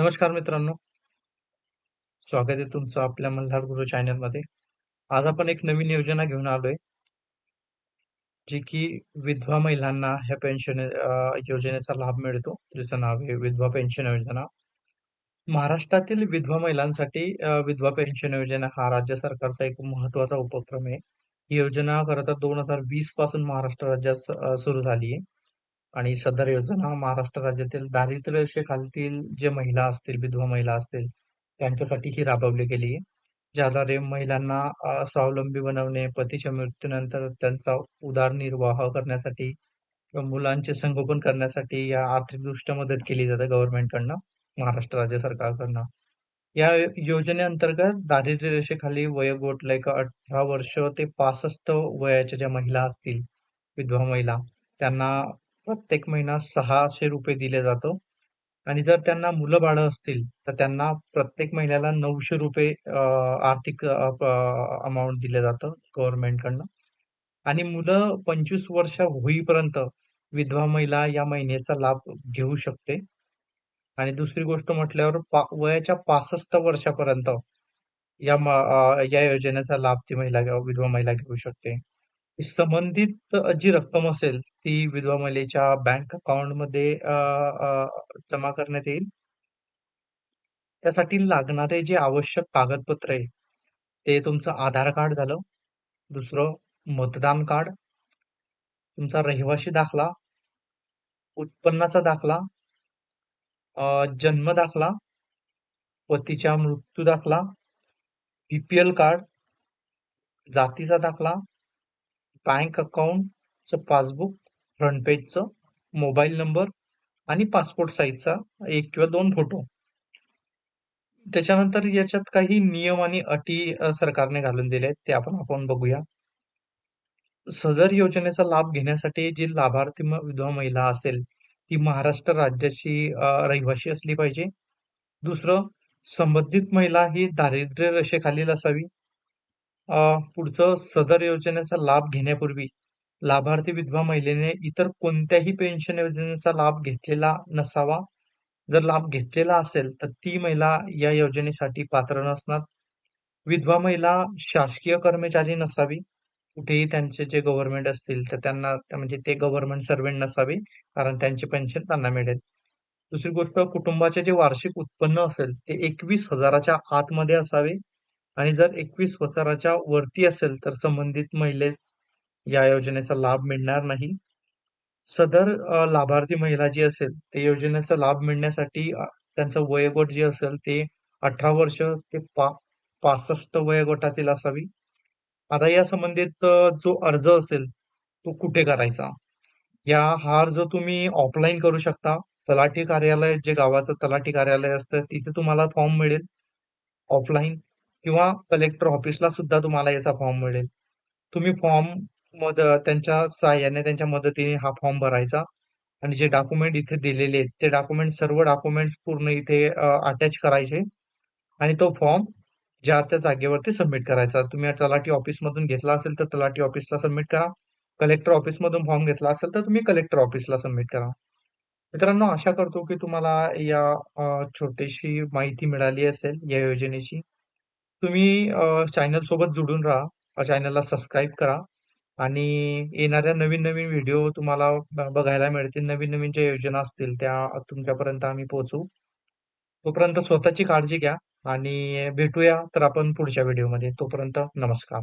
नमस्कार मित्रांनो, स्वागत आहे तुमचं आपल्या मल्हार गुरु चॅनलमध्ये. आज आपण एक नवीन योजना घेऊन आलोय. जी की विधवा महिलांना ह्या पेन्शन योजनेचा लाभ मिळतो. ज्याचं नाव आहे विधवा पेन्शन योजना. महाराष्ट्रातील विधवा महिलांसाठी विधवा पेन्शन योजना हा राज्य सरकारचा एक महत्त्वाचा उपक्रम आहे. ही योजना खरं तर 2020 पासून महाराष्ट्र राज्यात सुरू झाली आहे. आणि सदर योजना महाराष्ट्र राज्यातील दारिद्र्य रेषेखालील जे महिला असतील, विधवा महिला असतील, त्यांच्यासाठी ही राबवली गेली ज्याद्वारे महिलांना अ, स्वावलंबी बनवणे, पतीच्या मृत्यूनंतर त्यांचा उदरनिर्वाह करण्यासाठी किंवा मुलांचे संगोपन करण्यासाठी या आर्थिकदृष्ट्या मदत केली जाते गव्हर्नमेंटकडनं, महाराष्ट्र राज्य सरकारकडनं. या योजनेअंतर्गत दारिद्र्य रेषेखाली वयोगट लाइक 18 वर्ष ते 65 वयाच्या ज्या महिला असतील, विधवा महिला, त्यांना प्रत्येक महिना ₹600 दिले जातो आणि जर त्यांना मुलं-बाळं असतील, तर त्यांना प्रत्येक महिन्याला नऊशे रुपये आर्थिक अमाऊंट दिलं जातं गव्हर्नमेंटकडनं आणि मुलं 25 वर्ष होईपर्यंत विधवा महिला या महिन्याचा लाभ घेऊ शकते. आणि दुसरी गोष्ट म्हटल्यावर पा वयाच्या 65 वर्षापर्यंत या म या योजनेचा लाभ ती महिला विधवा महिला घेऊ शकते. संबंधित जी रक्कम असेल, ती विधवा महिलेच्या बँक अकाउंटमध्ये अ, अ, जमा करण्यात येईल. त्यासाठी लागणारे जे आवश्यक कागदपत्र आहे, ते तुमचं आधार कार्ड झालं. दुसरं मतदान कार्ड. तुमचा रहिवासी दाखला. उत्पन्नाचा दाखला. अ, जन्म दाखला. पतीच्या मृत्यू दाखला. B card. जातीचा दाखला. बँक अकाउंटचं पासबुक फ्रंट पेजचं, मोबाईल नंबर आणि पासपोर्ट साईजचा एक किंवा दोन फोटो. त्याच्यानंतर याच्यात काही नियम आणि अटी अ, सरकारने घालून दिले आहेत, ते आपण आपण बघूया. सदर योजनेचा लाभ घेण्यासाठी जी लाभार्थी विधवा महिला असेल, ती महाराष्ट्र राज्याची अ, रहिवाशी असली पाहिजे. दुसरं, संबंधित महिला ही दारिद्र्य रेषेखालील असावी. पुढचं सदर योजनेचा लाभ घेण्यापूर्वी लाभार्थी विधवा महिलेने इतर कोणत्याही पेन्शन योजनेचा लाभ घेतलेला नसावा. जर लाभ घेतलेला असेल, तर ती महिला या योजनेसाठी पात्र नसणार. विधवा महिला शासकीय कर्मचारी नसावी. कुठेही त्यांचे जे गव्हर्नमेंट असतील, तर त्यांना म्हणजे ते गव्हर्नमेंट सर्व्हंट नसावे, कारण त्यांचे पेन्शन त्यांना मिळेल. दुसरी गोष्ट कुटुंबाचे जे वार्षिक उत्पन्न असेल, ते 21,000च्या आतमध्ये असावे आणि जर 21,000च्या वरती असेल, तर संबंधित महिलेस या योजनेचा लाभ मिळणार नाही. सदर लाभार्थी महिला जी असेल, ते योजनेचा लाभ मिळण्यासाठी त्यांचं वयोगट जे असेल ते 18 वर्ष ते पा 65 वयोगटातील असावी. आता या संबंधित जो अर्ज असेल, तो कुठे करायचा? या हा अर्ज तुम्ही ऑफलाईन करू शकता. तलाठी कार्यालय जे गावाचं तलाठी कार्यालय असतं, तिथे तुम्हाला फॉर्म मिळेल ऑफलाईन किंवा कलेक्टर ऑफिसला सुद्धा तुम्हाला याचा फॉर्म मिळेल. तुम्ही फॉर्म मद त्यांच्या सहाय्याने त्यांच्या मदतीने हा फॉर्म भरायचा आणि जे डॉक्युमेंट इथे दिलेले आहेत, ते डॉक्युमेंट सर्व डॉक्युमेंट्स पूर्ण इथे अटॅच करायचे आणि तो फॉर्म ज्या त्या जागेवरती सबमिट करायचा. तुम्ही तलाठी ऑफिसमधून घेतला असेल, तर तलाठी ऑफिसला सबमिट करा. कलेक्टर ऑफिसमधून फॉर्म घेतला असेल, तर तुम्ही कलेक्टर ऑफिसला सबमिट करा. मित्रांनो, आशा करतो की तुम्हाला या छोटीशी माहिती मिळाली असेल या योजनेची. तुम्ही चॅनल सोबत जुडून राहा. चॅनलला सबस्क्राईब करा आणि येणाऱ्या नवीन-नवीन व्हिडिओ तुम्हाला बघायला मिळतील. नवीन-नवीन ज्या योजना असतील, त्या तुमच्यापर्यंत आम्ही पोहोचवू. तोपर्यंत स्वतःची काळजी घ्या आणि भेटूया तर आपण पुढच्या व्हिडिओमध्ये. तोपर्यंत नमस्कार.